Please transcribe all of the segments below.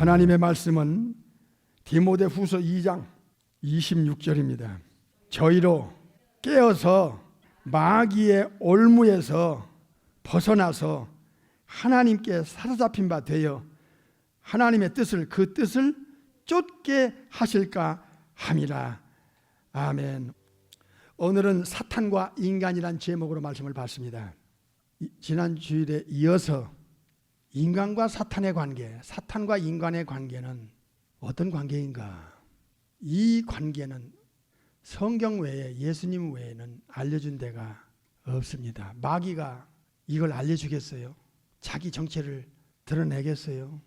하나님의 말씀은 디모데 후서 2장 26절입니다. 저희로 깨어서 마귀의 올무에서 벗어나서 하나님께 사로잡힌 바 되어 하나님의 뜻을 그 뜻을 쫓게 하실까 함이라. 아멘. 오늘은 사탄과 인간이란 제목으로 말씀을 봤습니다. 이- 지난 주일에 이어서 인간과 사탄의 관계, 사탄과 인간의 관계는 어떤 관계인가? 이 관계는 성경 외에 예수님 외에는 알려준 데가 없습니다. 마귀가 이걸 알려주겠어요? 자기 정체를 드러내겠어요?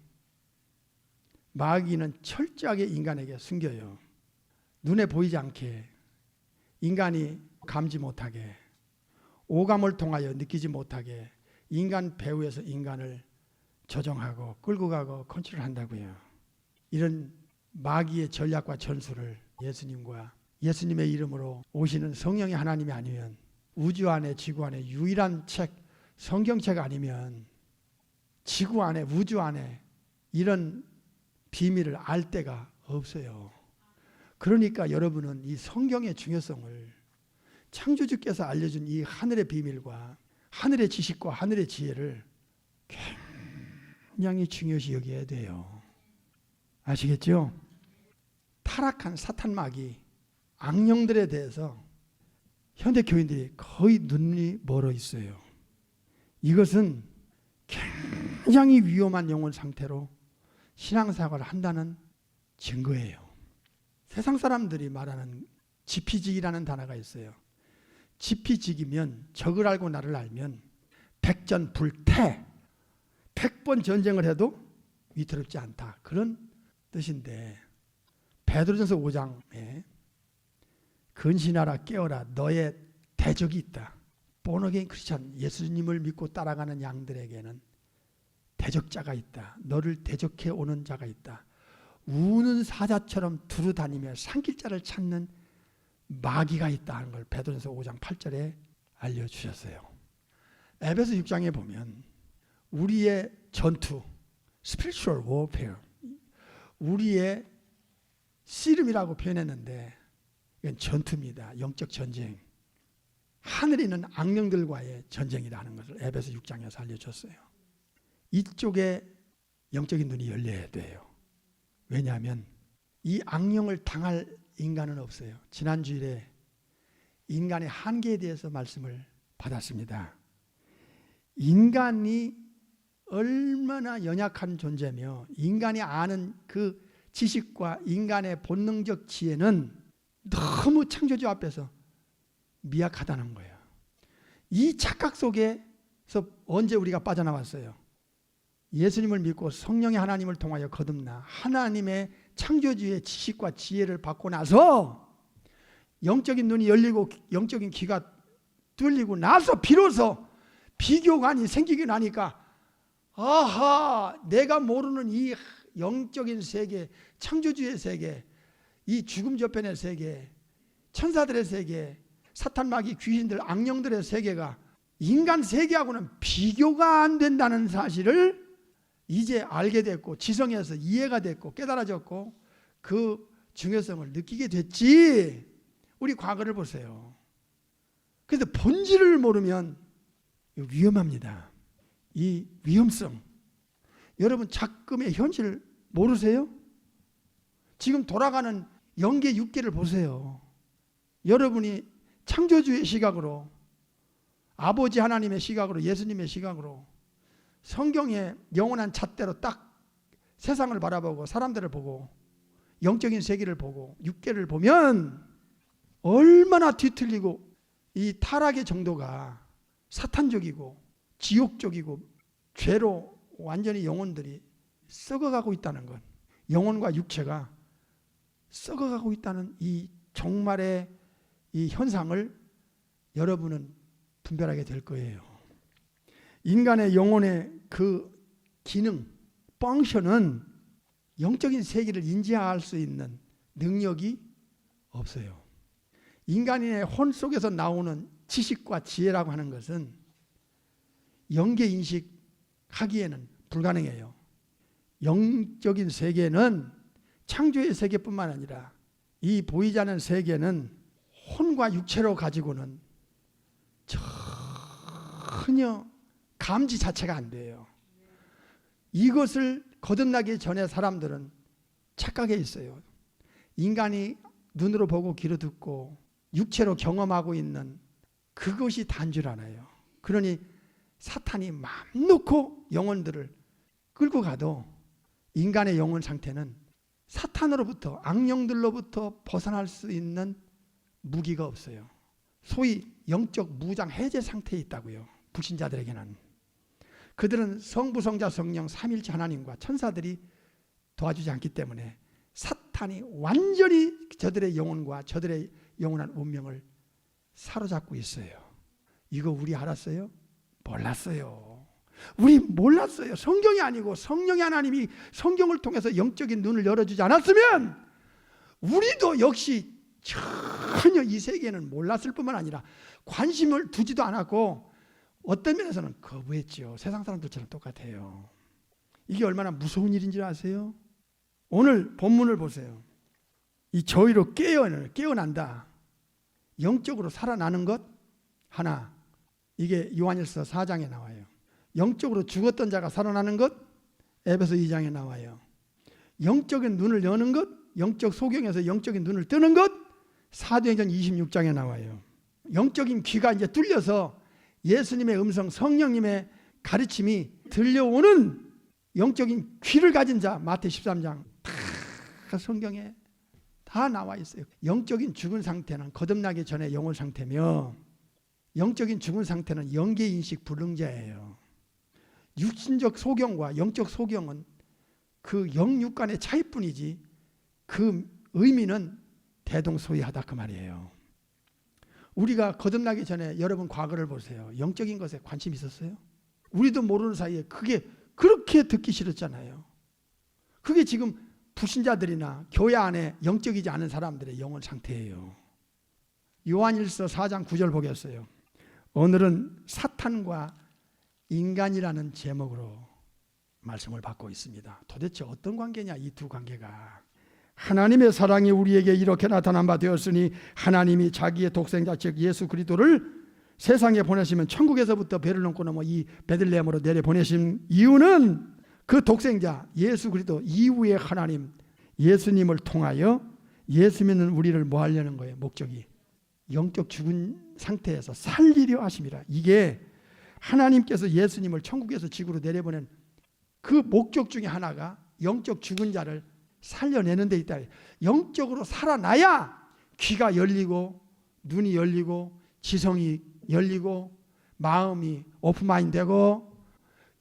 마귀는 철저하게 인간에게 숨겨요. 눈에 보이지 않게 인간이 감지 못하게 오감을 통하여 느끼지 못하게 인간 배후에서 인간을 조정하고 끌고 가고 컨트롤한다고요. 이런 마귀의 전략과 전술을 예수님과 예수님의 이름으로 오시는 성령의 하나님이 아니면 우주 안에 지구 안에 유일한 책 성경책 아니면 지구 안에 우주 안에 이런 비밀을 알 데가 없어요. 그러니까 여러분은 이 성경의 중요성을 창조주께서 알려준 이 하늘의 비밀과 하늘의 지식과 하늘의 지혜를 굉장히 중요시 여겨야 돼요. 아시겠죠? 타락한 사탄 마귀 악령들에 대해서 현대 교인들이 거의 눈이 멀어 있어요. 이것은 굉장히 위험한 영혼 상태로 신앙생활을 한다는 증거예요. 세상 사람들이 말하는 지피직이라는 단어가 있어요. 지피직이면 적을 알고 나를 알면 백전불태 백번 전쟁을 해도 위태롭지 않다. 그런 뜻인데 베드로전서 5장에 근신하라 깨어라 너의 대적이 있다. 보너게인 크리스천 예수님을 믿고 따라가는 양들에게는 대적자가 있다. 너를 대적해 오는 자가 있다. 우는 사자처럼 두루 다니며 산길자를 찾는 마귀가 있다 하는 걸 베드로전서 5장 8절에 알려 주셨어요. 에베소 6장에 보면 우리의 전투 spiritual warfare 우리의 씨름이라고 표현했는데 이건 전투입니다. 영적 전쟁. 하늘에 있는 악령들과의 전쟁이라는 것을 에베소 6장에서 알려줬어요. 이쪽에 영적인 눈이 열려야 돼요. 왜냐하면 이 악령을 당할 인간은 없어요. 지난 주일에 인간의 한계에 대해서 말씀을 받았습니다. 인간이 얼마나 연약한 존재며 인간이 아는 그 지식과 인간의 본능적 지혜는 너무 창조주 앞에서 미약하다는 거예요. 이 착각 속에서 언제 우리가 빠져나왔어요? 예수님을 믿고 성령의 하나님을 통하여 거듭나 하나님의 창조주의 지식과 지혜를 받고 나서 영적인 눈이 열리고 영적인 귀가 뚫리고 나서 비로소 비교관이 생기고 나니까 아하 내가 모르는 이 영적인 세계 창조주의 세계 이 죽음 저편의 세계 천사들의 세계 사탄 마귀 귀신들 악령들의 세계가 인간 세계하고는 비교가 안 된다는 사실을 이제 알게 됐고 지성에서 이해가 됐고 깨달아졌고 그 중요성을 느끼게 됐지. 우리 과거를 보세요. 그래서 본질을 모르면 위험합니다 이 위험성 여러분 작금의 현실 모르세요? 지금 돌아가는 영계 육계를 보세요 여러분이 창조주의 시각으로 아버지 하나님의 시각으로 예수님의 시각으로 성경의 영원한 잣대로 딱 세상을 바라보고 사람들을 보고 영적인 세계를 보고 육계를 보면 얼마나 뒤틀리고 이 타락의 정도가 사탄적이고 지옥적이고 죄로 완전히 영혼들이 썩어가고 있다는 것. 영혼과 육체가 썩어가고 있다는 이 종말의 이 현상을 여러분은 분별하게 될 거예요. 인간의 영혼의 그 기능, 펑션은 영적인 세계를 인지할 수 있는 능력이 없어요. 인간의 혼 속에서 나오는 지식과 지혜라고 하는 것은 영계 인식하기에는 불가능해요. 영적인 세계는 창조의 세계뿐만 아니라 이 보이지 않는 세계는 혼과 육체로 가지고는 전혀 감지 자체가 안 돼요. 이것을 거듭나기 전에 사람들은 착각해 있어요. 인간이 눈으로 보고 귀로 듣고 육체로 경험하고 있는 그것이 단줄 알아요. 그러니 사탄이 마음 놓고 영혼들을 끌고 가도 인간의 영혼 상태는 사탄으로부터 악령들로부터 벗어날 수 있는 무기가 없어요. 소위 영적 무장 해제 상태에 있다고요. 불신자들에게는 그들은 성부 성자 성령 삼일체 하나님과 천사들이 도와주지 않기 때문에 사탄이 완전히 저들의 영혼과 저들의 영원한 운명을 사로잡고 있어요. 이거 우리 알았어요? 몰랐어요. 우리 몰랐어요. 성경이 아니고 성령의 하나님이 성경을 통해서 영적인 눈을 열어주지 않았으면 우리도 역시 전혀 이 세계는 몰랐을 뿐만 아니라 관심을 두지도 않았고 어떤 면에서는 거부했죠. 세상 사람들처럼 똑같아요. 이게 얼마나 무서운 일인지 아세요? 오늘 본문을 보세요. 이 저희로 깨어 깨어난다. 영적으로 살아나는 것 하나. 이게 요한일서 4장에 나와요. 영적으로 죽었던 자가 살아나는 것 에베소 2장에 나와요. 영적인 눈을 여는 것, 영적 소경에서 영적인 눈을 뜨는 것 사도행전 26장에 나와요. 영적인 귀가 이제 뚫려서 예수님의 음성, 성령님의 가르침이 들려오는 영적인 귀를 가진 자 마태 13장 다 성경에 다 나와 있어요. 영적인 죽은 상태는 거듭나기 전에 영혼 상태며 영적인 죽은 상태는 영계 인식 불능자예요. 육신적 소경과 영적 소경은 그 영육 간의 차이뿐이지 그 의미는 대동소이하다 그 말이에요. 우리가 거듭나기 전에 여러분 과거를 보세요. 영적인 것에 관심 있었어요? 우리도 모르는 사이에 그게 그렇게 듣기 싫었잖아요. 그게 지금 불신자들이나 교회 안에 영적이지 않은 사람들의 영혼 상태예요. 요한일서 4장 9절 보겠어요. 오늘은 사탄과 인간이라는 제목으로 말씀을 받고 있습니다. 도대체 어떤 관계냐 이 두 관계가 하나님의 사랑이 우리에게 이렇게 나타난 바 되었으니 하나님이 자기의 독생자 즉 예수 그리스도를 세상에 보내시면 천국에서부터 배를 넘고 넘어 이 베들레헴으로 내려 보내신 이유는 그 독생자 예수 그리스도 이후의 하나님 예수님을 통하여 예수 믿는 우리를 뭐 하려는 거예요? 목적이 영적 죽은 상태에서 살리려 하심이라. 이게 하나님께서 예수님을 천국에서 지구로 내려보낸 그 목적 중에 하나가 영적 죽은 자를 살려내는 데 있다. 영적으로 살아나야 귀가 열리고 눈이 열리고 지성이 열리고 마음이 오픈마인 되고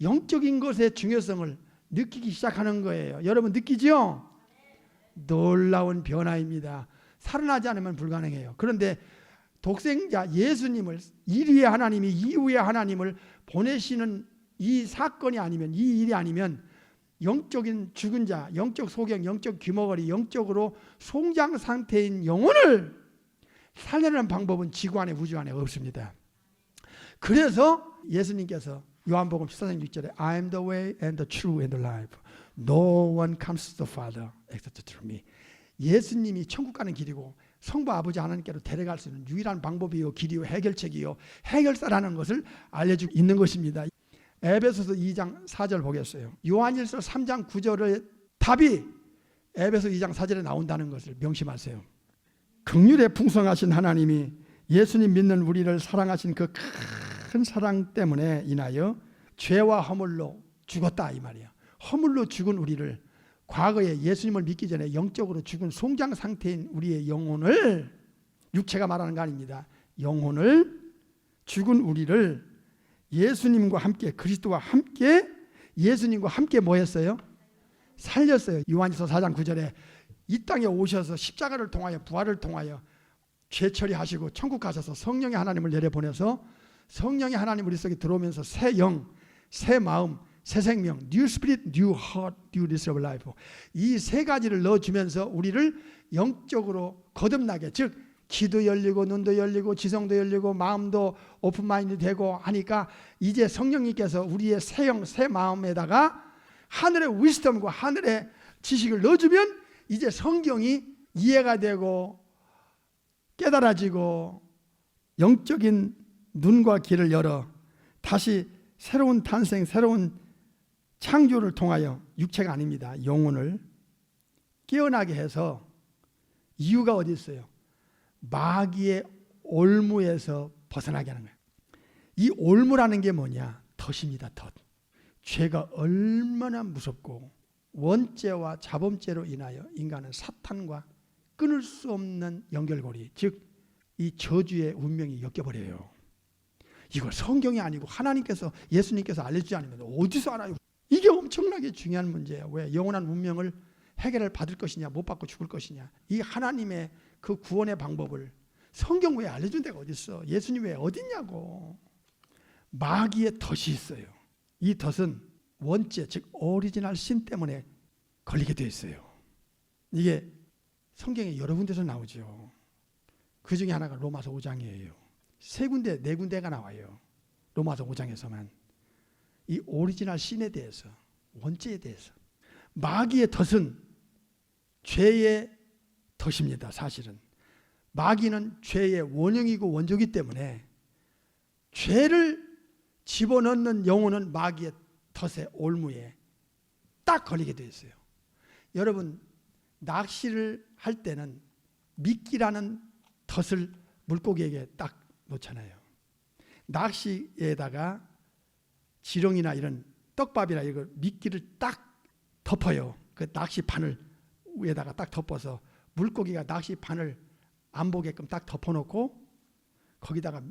영적인 것의 중요성을 느끼기 시작하는 거예요. 여러분 느끼죠? 놀라운 변화입니다. 살아나지 않으면 불가능해요. 그런데 독생자 예수님을 1위의 하나님이 이후의 하나님을 보내시는 이 사건이 아니면 이 일이 아니면 영적인 죽은 자, 영적 소경, 영적 귀머거리, 영적으로 송장 상태인 영혼을 살려내는 방법은 지구 안에 우주 안에 없습니다. 그래서 예수님께서 요한복음 14장 6절에 I am the way and the truth and the life. No one comes to the Father except through me. 예수님이 천국 가는 길이고 성부 아버지 하나님께로 데려갈 수 있는 유일한 방법이요 길이요 해결책이요 해결사라는 것을 알려주고 있는 것입니다. 에베소서 2장 4절 보겠어요. 요한일서 3장 9절의 답이 에베소 2장 4절에 나온다는 것을 명심하세요. 극률에 풍성하신 하나님이 예수님 믿는 우리를 사랑하신 그 큰 사랑 때문에 인하여 죄와 허물로 죽었다 이 말이야. 허물로 죽은 우리를 과거에 예수님을 믿기 전에 영적으로 죽은 송장 상태인 우리의 영혼을 육체가 말하는 거 아닙니다. 영혼을 죽은 우리를 예수님과 함께 그리스도와 함께 예수님과 함께 뭐 했어요? 살렸어요. 요한일서 4장 9절에 이 땅에 오셔서 십자가를 통하여 부활을 통하여 죄 처리하시고 천국 가셔서 성령의 하나님을 내려 보내서 성령의 하나님 우리 속에 들어오면서 새 영, 새 마음, 새 생명, new spirit, new heart, newness of life. 이 세 가지를 넣어 주면서 우리를 영적으로 거듭나게 즉 귀도 열리고 눈도 열리고 지성도 열리고 마음도 오픈 마인드 되고 하니까 이제 성령님께서 우리의 새 영, 새 마음에다가 하늘의 위스덤과 하늘의 지식을 넣어주면 이제 성경이 이해가 되고 깨달아지고 영적인 눈과 귀를 열어 다시 새로운 탄생, 새로운 창조를 통하여 육체가 아닙니다. 영혼을 깨어나게 해서 이유가 어디 있어요? 마귀의 올무에서 벗어나게 하는 거예요. 이 올무라는 게 뭐냐? 덫입니다. 덫. 죄가 얼마나 무섭고 원죄와 자범죄로 인하여 인간은 사탄과 끊을 수 없는 연결고리, 즉 이 저주의 운명이 엮여버려요. 이걸 성경이 아니고 하나님께서 예수님께서 알려주지 않으면 어디서 알아요? 이게 엄청나게 중요한 문제예요. 왜 영원한 운명을 해결을 받을 것이냐, 못 받고 죽을 것이냐. 이 하나님의 그 구원의 방법을 성경 외에 알려준 데가 어디 있어? 예수님 외에 어딨냐고. 마귀의 덫이 있어요. 이 덫은 원죄, 즉 오리지널 신 때문에 걸리게 되어 있어요. 이게 성경에 여러 군데서 나오죠. 그 중에 하나가 로마서 5장이에요. 세 군데, 네 군데가 나와요. 로마서 5장에서만. 이 오리지널 신에 대해서, 원죄에 대해서. 마귀의 덫은 죄의 덫입니다, 사실은. 마귀는 죄의 원형이고 원조기 때문에 죄를 집어넣는 영혼은 마귀의 덫의 올무에 딱 걸리게 되어 있어요. 여러분, 낚시를 할 때는 미끼라는 덫을 물고기에게 딱 놓잖아요. 낚시에다가 지렁이나 이런 떡밥이나 이거 미끼를 딱 덮어요. 그 낚시판을 위에다가 딱 덮어서 물고기가 낚시판을 안 보게끔 딱 덮어놓고 거기다가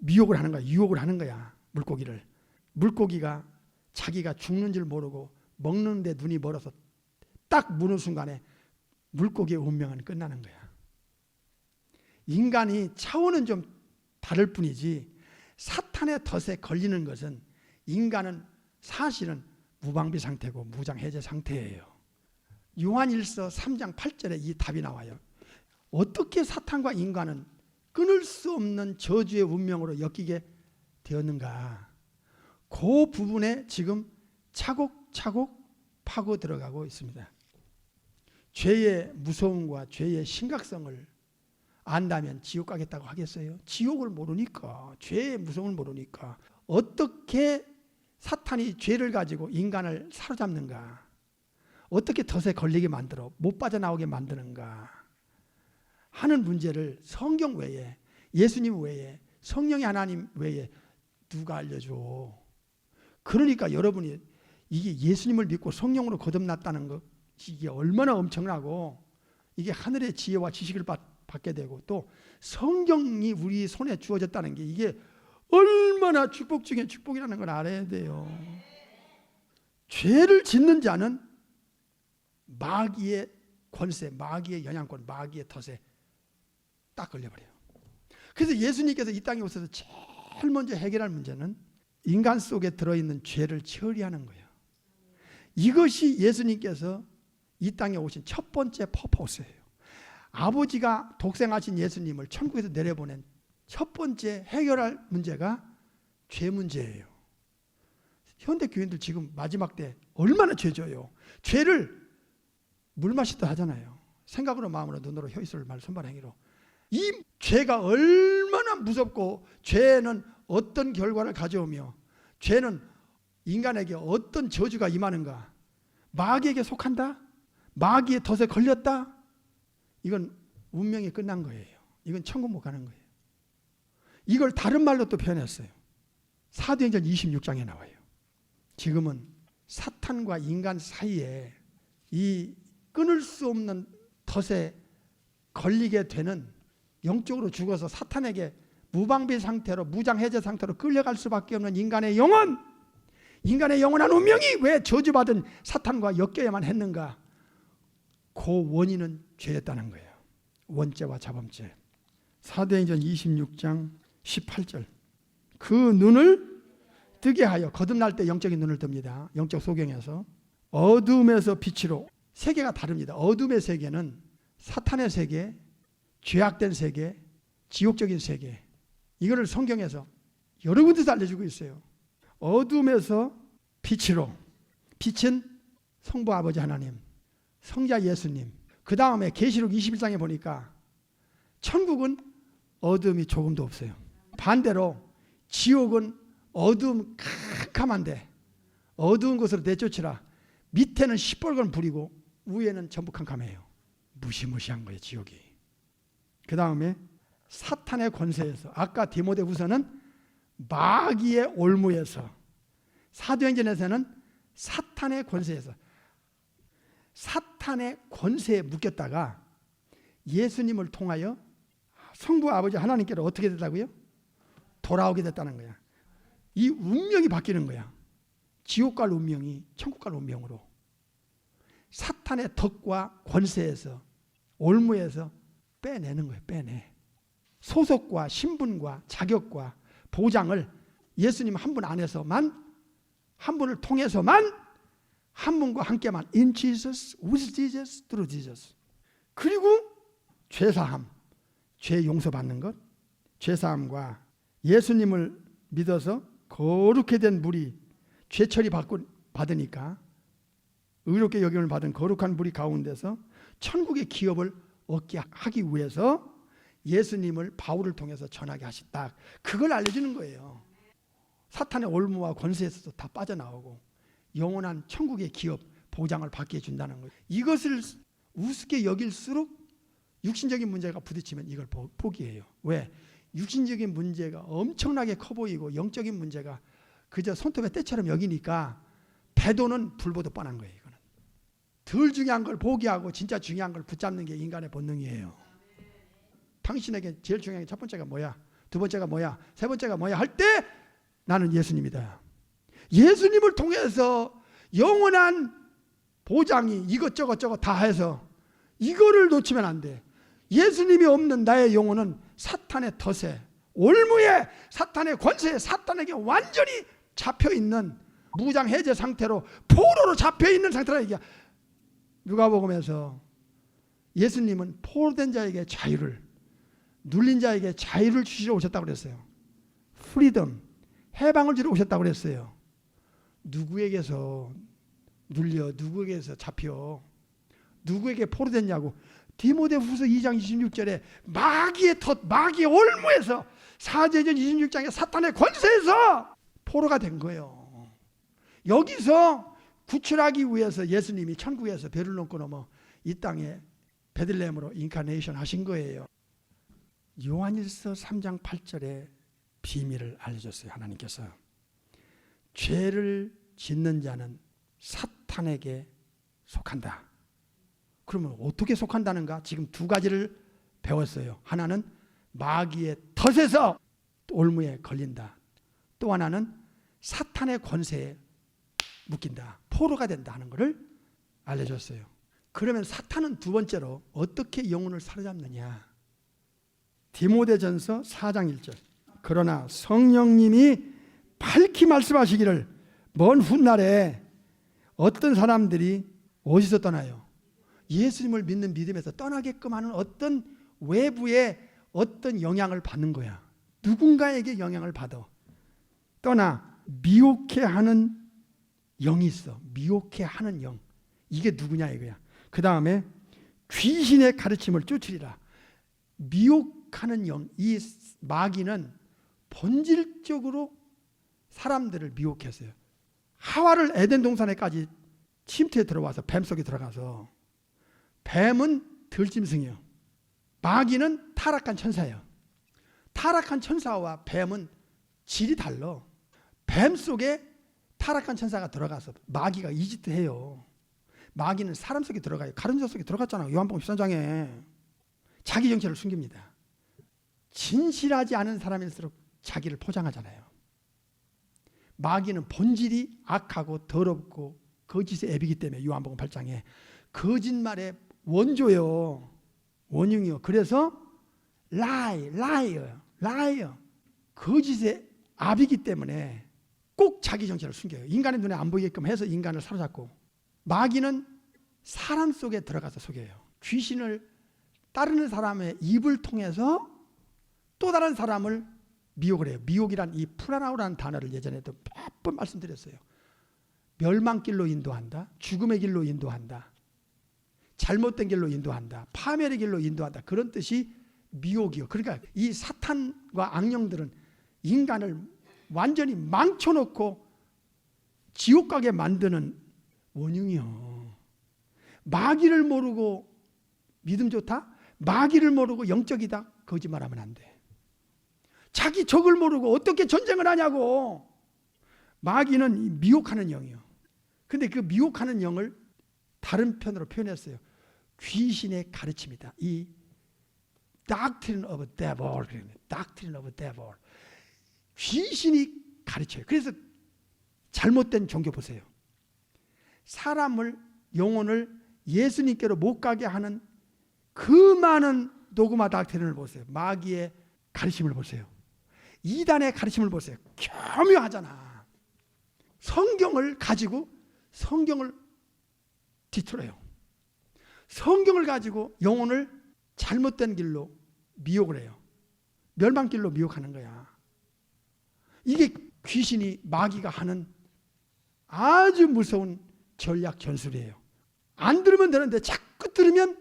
미혹을 하는 거야. 유혹을 하는 거야. 물고기를. 물고기가 자기가 죽는 줄 모르고 먹는데 눈이 멀어서 딱 무는 순간에 물고기의 운명은 끝나는 거야. 인간이 차원은 좀 다를 뿐이지 사탄의 덫에 걸리는 것은 인간은 사실은 무방비 상태고 무장해제 상태예요. 요한일서 3장 8절에 이 답이 나와요. 어떻게 사탄과 인간은 끊을 수 없는 저주의 운명으로 엮이게 되었는가? 그 부분에 지금 차곡차곡 파고 들어가고 있습니다. 죄의 무서움과 죄의 심각성을 안다면 지옥 가겠다고 하겠어요? 지옥을 모르니까 죄의 무서움을 모르니까 어떻게 사탄이 죄를 가지고 인간을 사로잡는가? 어떻게 덫에 걸리게 만들어 못 빠져나오게 만드는가? 하는 문제를 성경 외에 예수님 외에 성령의 하나님 외에 누가 알려줘? 그러니까 여러분이 이게 예수님을 믿고 성령으로 거듭났다는 것 이게 얼마나 엄청나고 이게 하늘의 지혜와 지식을 받, 받게 되고 또 성경이 우리 손에 주어졌다는 게 이게 얼마나 축복 중에 축복이라는 걸 알아야 돼요. 죄를 짓는 자는 마귀의 권세, 마귀의 영향권, 마귀의 덫에 딱 걸려버려요. 그래서 예수님께서 이 땅에 오셔서 제일 먼저 해결할 문제는 인간 속에 들어있는 죄를 처리하는 거예요. 이것이 예수님께서 이 땅에 오신 첫 번째 퍼포스예요. 아버지가 독생하신 예수님을 천국에서 내려보낸 첫 번째 해결할 문제가 죄 문제예요. 현대 교인들 지금 마지막 때 얼마나 죄져요. 죄를 물 마시다 하잖아요. 생각으로 마음으로 눈으로 혀입술을 말 손발 행위로 이 죄가 얼마나 무섭고 죄는 어떤 결과를 가져오며 죄는 인간에게 어떤 저주가 임하는가 마귀에게 속한다 마귀의 덫에 걸렸다 이건 운명이 끝난 거예요 이건 천국 못 가는 거예요 이걸 다른 말로 또 표현했어요. 사도행전 26장에 나와요. 지금은 사탄과 인간 사이에 이 끊을 수 없는 덫에 걸리게 되는 영적으로 죽어서 사탄에게 무방비 상태로 무장해제 상태로 끌려갈 수밖에 없는 인간의 영혼 인간의 영원한 운명이 왜 저주받은 사탄과 엮여야만 했는가? 그 원인은 죄였다는 거예요. 원죄와 자범죄. 사도행전 26장 18절. 그 눈을 뜨게 하여 거듭날 때 영적인 눈을 뜹니다. 영적 소경에서. 어둠에서 빛으로. 세계가 다릅니다. 어둠의 세계는 사탄의 세계 죄악된 세계 지옥적인 세계. 이거를 성경에서 여러 군데서 알려주고 있어요. 어둠에서 빛으로. 빛은 성부 아버지 하나님, 성자 예수님. 그 다음에 계시록 21장에 보니까 천국은 어둠이 조금도 없어요. 반대로 지옥은 어둠 캄캄한데 어두운 곳으로 내쫓으라. 밑에는 시뻘건 불이고 위에는 전부 캄캄해요. 무시무시한 거예요, 지옥이. 그 다음에 사탄의 권세에서 아까 디모데후서는 마귀의 올무에서 사도행전에서는 사탄의 권세에서 사탄의 권세에 묶였다가 예수님을 통하여 성부 아버지 하나님께로 어떻게 됐다고요? 돌아오게 됐다는 거야. 이 운명이 바뀌는 거야. 지옥 갈 운명이 천국 갈 운명으로. 사탄의 덕과 권세에서 올무에서 빼내는 거예요. 빼내. 소속과 신분과 자격과 보장을 예수님 한 분 안에서만 한 분을 통해서만 한 분과 함께만 in Jesus, with Jesus, through Jesus. 그리고 죄 사함, 죄 용서받는 것, 죄 사함과 예수님을 믿어서 거룩해 된 물이 죄 처리 받고 받으니까 의롭게 여김을 받은 거룩한 물이 가운데서 천국의 기업을 얻게 하기 위해서 예수님을 바울을 통해서 전하게 하셨다. 그걸 알려주는 거예요. 사탄의 올무와 권세에서도 다 빠져나오고 영원한 천국의 기업 보장을 받게 해준다는 거예요. 이것을 우습게 여길수록 육신적인 문제가 부딪히면 이걸 포- 포기해요. 왜? 육신적인 문제가 엄청나게 커 보이고 영적인 문제가 그저 손톱의 때처럼 여기니까 배도는 불보듯 뻔한 거예요. 이거는 덜 중요한 걸 포기하고 진짜 중요한 걸 붙잡는 게 인간의 본능이에요. 당신에게 제일 중요한 게 첫 번째가 뭐야? 두 번째가 뭐야? 세 번째가 뭐야? 할 때 나는 예수님이다. 예수님을 통해서 영원한 보장이 이것저것 저것 다 해서 이거를 놓치면 안 돼. 예수님이 없는 나의 영혼은 사탄의 덫에 올무에 사탄의 권세에 사탄에게 완전히 잡혀 있는 무장 해제 상태로 포로로 잡혀 있는 상태라 얘기야. 누가복음에서 예수님은 포로된 자에게 자유를 눌린 자에게 자유를 주시러 오셨다고 그랬어요. 프리덤 해방을 주러 오셨다고 그랬어요. 누구에게서 눌려 누구에게서 잡혀 누구에게 포로됐냐고 디모데후서 2장 26절에 마귀의 덫 마귀의 올무에서 사제전 26장에 사탄의 권세에서 포로가 된 거예요. 여기서 구출하기 위해서 예수님이 천국에서 배를 넘고 넘어 이 땅에 베들레헴으로 인카네이션 하신 거예요. 요한일서 3장 8절에 비밀을 알려줬어요. 하나님께서 죄를 짓는 자는 사탄에게 속한다. 그러면 어떻게 속한다는가? 지금 두 가지를 배웠어요. 하나는 마귀의 덫에서 올무에 걸린다. 또 하나는 사탄의 권세에 묶인다. 포로가 된다 하는 것을 알려줬어요. 그러면 사탄은 두 번째로 어떻게 영혼을 사로잡느냐? 디모데전서 4장 1절. 그러나 성령님이 밝히 말씀하시기를 먼 훗날에 어떤 사람들이 어디서 떠나요? 예수님을 믿는 믿음에서 떠나게끔 하는 어떤 외부의 어떤 영향을 받는 거야. 누군가에게 영향을 받아. 떠나 미혹해 하는 영이 있어. 미혹해 하는 영. 이게 누구냐 이거야. 그 다음에 귀신의 가르침을 쫓으리라. 미혹하는 영. 이 마귀는 본질적으로 사람들을 미혹했어요. 하와를 에덴 동산에까지 침투에 들어와서 뱀 속에 들어가서 뱀은 들짐승이요. 마귀는 타락한 천사예요. 타락한 천사와 뱀은 질이 달라. 뱀 속에 타락한 천사가 들어가서 마귀가 이짓해요. 마귀는 사람 속에 들어가요. 가른자 속에 들어갔잖아요. 요한복음 14장에 자기 정체를 숨깁니다. 진실하지 않은 사람일수록 자기를 포장하잖아요. 마귀는 본질이 악하고 더럽고 거짓의 앱이기 때문에 요한복음 8장에 거짓말의 원조요. 원흉이요. 그래서 lie, liar, liar. 거짓의 압이기 때문에 꼭 자기 정체를 숨겨요. 인간의 눈에 안 보이게끔 해서 인간을 사로잡고 마귀는 사람 속에 들어가서 속여요. 귀신을 따르는 사람의 입을 통해서 또 다른 사람을 미혹을 해요. 미혹이란 이 프라나우라는 단어를 예전에도 몇 번 말씀드렸어요. 멸망길로 인도한다. 죽음의 길로 인도한다. 잘못된 길로 인도한다. 파멸의 길로 인도한다. 그런 뜻이 미혹이요. 그러니까 이 사탄과 악령들은 인간을 완전히 망쳐놓고 지옥 가게 만드는 원흉이요. 마귀를 모르고 믿음 좋다? 마귀를 모르고 영적이다? 거짓말하면 안 돼. 자기 적을 모르고 어떻게 전쟁을 하냐고. 마귀는 미혹하는 영이요. 근데 그 미혹하는 영을 다른 편으로 표현했어요. 귀신의 가르침이다. 이 doctrine of devil, doctrine of devil. 귀신이 가르쳐요. 그래서 잘못된 종교 보세요. 사람을 영혼을 예수님께로 못 가게 하는 그 많은 도그마 닥트린을 보세요. 마귀의 가르침을 보세요. 이단의 가르침을 보세요. 교묘하잖아. 성경을 가지고 성경을 뒤틀어요. 성경을 가지고 영혼을 잘못된 길로 미혹을 해요. 멸망길로 미혹하는 거야. 이게 귀신이 마귀가 하는 아주 무서운 전략 전술이에요. 안 들으면 되는데 자꾸 들으면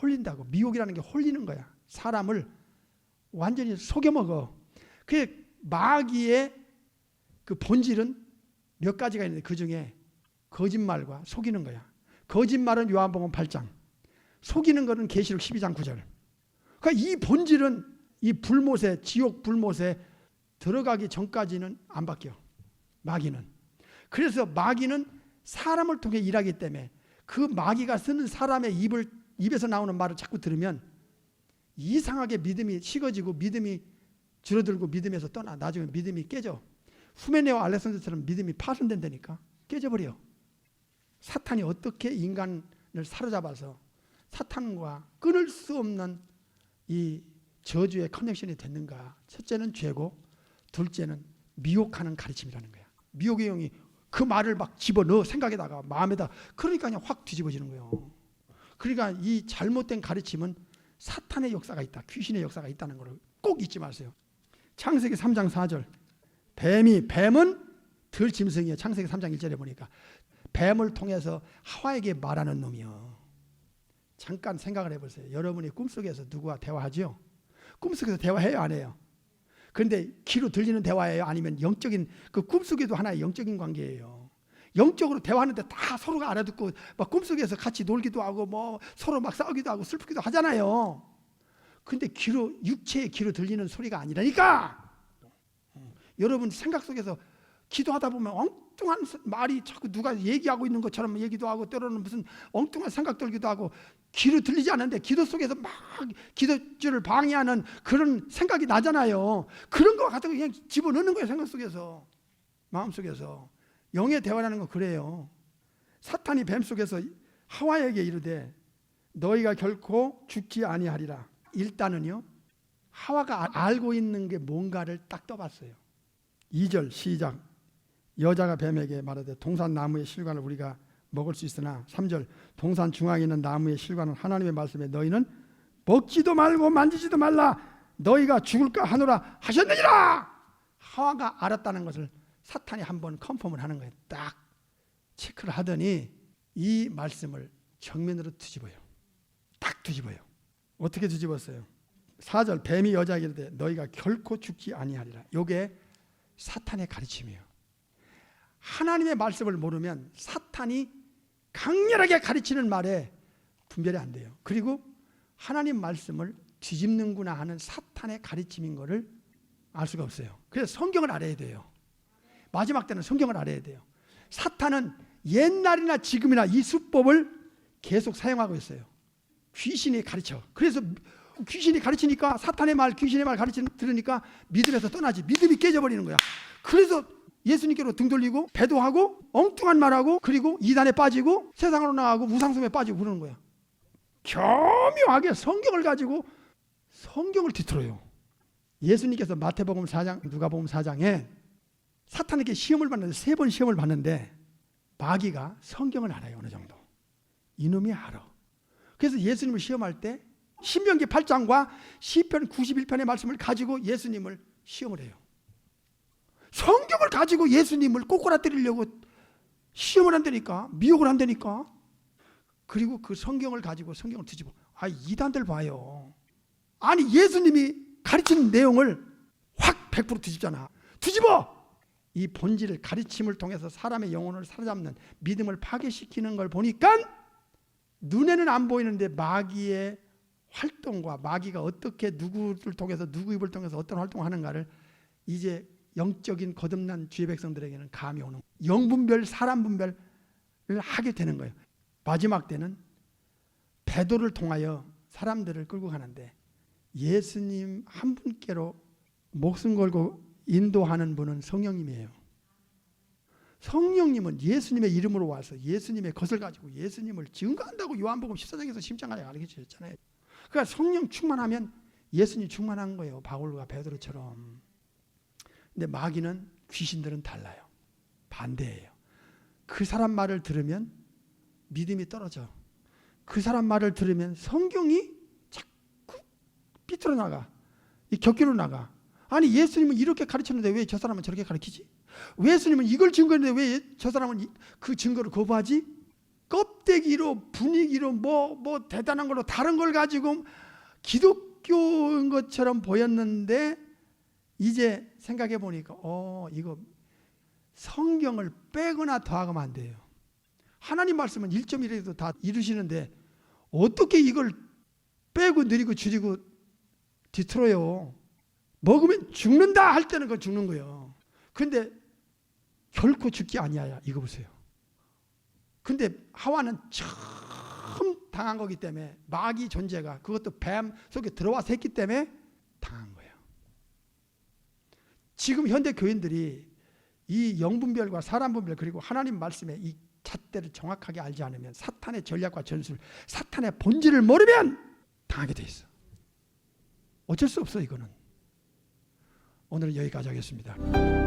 홀린다고. 미혹이라는 게 홀리는 거야. 사람을 완전히 속여먹어. 그 마귀의 그 본질은 몇 가지가 있는데 그 중에 거짓말과 속이는 거야. 거짓말은 요한복음 8장. 속이는 거는 계시록 12장 9절. 그러니까 이 본질은 이 불못에 지옥 불못에 들어가기 전까지는 안 바뀌어. 마귀는. 그래서 마귀는 사람을 통해 일하기 때문에 그 마귀가 쓰는 사람의 입을 입에서 나오는 말을 자꾸 들으면 이상하게 믿음이 식어지고 믿음이 줄어들고 믿음에서 떠나 나중에 믿음이 깨져. 후메네와 알렉산더처럼 믿음이 파손된다니까 깨져버려. 사탄이 어떻게 인간을 사로잡아서 사탄과 끊을 수 없는 이 저주의 커넥션이 됐는가? 첫째는 죄고, 둘째는 미혹하는 가르침이라는 거야. 미혹의 영이 그 말을 막 집어넣어 생각에다가 마음에다 그러니까 그냥 확 뒤집어지는 거예요. 그러니까 이 잘못된 가르침은 사탄의 역사가 있다. 귀신의 역사가 있다는 것을 꼭 잊지 마세요. 창세기 3장 4절. 뱀이 뱀은 들 짐승이에요. 창세기 3장 1절에 보니까 뱀을 통해서 하와에게 말하는 놈이요. 잠깐 생각을 해보세요. 여러분이 꿈속에서 누구와 대화하죠? 꿈속에서 대화해요, 안 해요? 그런데 귀로 들리는 대화예요? 아니면 영적인 그 꿈속에도 하나의 영적인 관계예요. 영적으로 대화하는데 다 서로가 알아듣고 막 꿈속에서 같이 놀기도 하고 뭐 서로 막 싸우기도 하고 슬프기도 하잖아요. 근데 귀로 육체의 귀로 들리는 소리가 아니라니까. 여러분 생각 속에서 기도하다 보면 엉뚱한 말이 자꾸 누가 얘기하고 있는 것처럼 얘기도 하고 때로는 무슨 엉뚱한 생각 들기도 하고 귀로 들리지 않는데 기도 속에서 막 기도줄을 방해하는 그런 생각이 나잖아요. 그런 거 갖다가 그냥 집어넣는 거예요 생각 속에서 마음 속에서 영의 대화라는 건 그래요. 사탄이 뱀 속에서 하와에게 이르되 너희가 결코 죽지 아니하리라. 일단은요 하와가 알고 있는 게 뭔가를 딱 떠봤어요. 2절 시작. 여자가 뱀에게 말하되 동산 나무의 실과를 우리가 먹을 수 있으나 3절 동산 중앙에 있는 나무의 실과는 하나님의 말씀에 너희는 먹지도 말고 만지지도 말라. 너희가 죽을까 하노라 하셨느니라. 하와가 알았다는 것을 사탄이 한번 컨펌을 하는 거예요. 딱 체크를 하더니 이 말씀을 정면으로 뒤집어요. 딱 뒤집어요. 어떻게 뒤집었어요? 4절 뱀이 여자에게 이르되 너희가 결코 죽지 아니하리라. 요게 사탄의 가르침이에요 하나님의 말씀을 모르면 사탄이 강렬하게 가르치는 말에 분별이 안 돼요. 그리고 하나님 말씀을 뒤집는구나 하는 사탄의 가르침인 것을 알 수가 없어요. 그래서 성경을 알아야 돼요. 마지막 때는 성경을 알아야 돼요. 사탄은 옛날이나 지금이나 이 수법을 계속 사용하고 있어요. 귀신이 가르쳐. 그래서 귀신이 가르치니까 사탄의 말, 귀신의 말 가르치 들으니까 믿음에서 떠나지. 믿음이 깨져버리는 거야. 그래서 예수님께로 등 돌리고 배도하고 엉뚱한 말하고 그리고 이단에 빠지고 세상으로 나가고 우상숭에 빠지고 그러는 거야. 교묘하게 성경을 가지고 성경을 뒤틀어요. 예수님께서 마태복음 4장, 누가복음 4장에 사탄에게 시험을 받는데 세 번 시험을 받는데 마귀가 성경을 알아요 어느 정도. 이놈이 알아. 그래서 예수님을 시험할 때 신명기 8장과 시편 91편의 말씀을 가지고 예수님을 시험을 해요. 성경을 가지고 예수님을 꼬꾸라뜨리려고 시험을 한다니까 미혹을 한다니까. 그리고 그 성경을 가지고 성경을 뒤집어. 아 이단들 봐요. 아니 예수님이 가르치는 내용을 확 100% 뒤집잖아. 뒤집어! 이 본질을 가르침을 통해서 사람의 영혼을 사로잡는 믿음을 파괴시키는 걸 보니까 눈에는 안 보이는데 마귀의 활동과 마귀가 어떻게 누구를 통해서 누구 입을 통해서 어떤 활동을 하는가를 이제 영적인 거듭난 주의 백성들에게는 감이 오는 영분별 사람 분별을 하게 되는 거예요. 마지막 때는 배도를 통하여 사람들을 끌고 가는데 예수님 한 분께로 목숨 걸고 인도하는 분은 성령님이에요. 성령님은 예수님의 이름으로 와서 예수님의 것을 가지고 예수님을 증거한다고 요한복음 14장에서 심장하게 가르쳐 주셨잖아요. 그러니까 성령 충만하면 예수님 충만한 거예요. 바울과 베드로처럼. 근데 마귀는 귀신들은 달라요. 반대예요. 그 사람 말을 들으면 믿음이 떨어져. 그 사람 말을 들으면 성경이 자꾸 삐뚤어 나가. 이 격기로 나가. 아니 예수님은 이렇게 가르쳤는데 왜 저 사람은 저렇게 가르치지? 왜 예수님은 이걸 증거했는데 왜 저 사람은 이- 그 증거를 거부하지? 껍데기로 분위기로 뭐뭐 대단한 걸로 다른 걸 가지고 기독교인 것처럼 보였는데 이제 생각해 보니까 어 이거 성경을 빼거나 더하면 안 돼요. 하나님 말씀은 1.1에도 다 이루시는데 어떻게 이걸 빼고 느리고 줄이고 뒤틀어요. 먹으면 죽는다 할 때는 그건 죽는 거예요. 근데 결코 죽기 아니야. 이거 보세요. 근데 하와는 처음 당한 거기 때문에 마귀 존재가 그것도 뱀 속에 들어와서 했기 때문에 당한 거예요. 지금 현대 교인들이 이 영분별과 사람분별 그리고 하나님 말씀의 이 잣대를 정확하게 알지 않으면 사탄의 전략과 전술, 사탄의 본질을 모르면 당하게 돼 있어. 어쩔 수 없어 이거는. 오늘은 여기까지 하겠습니다.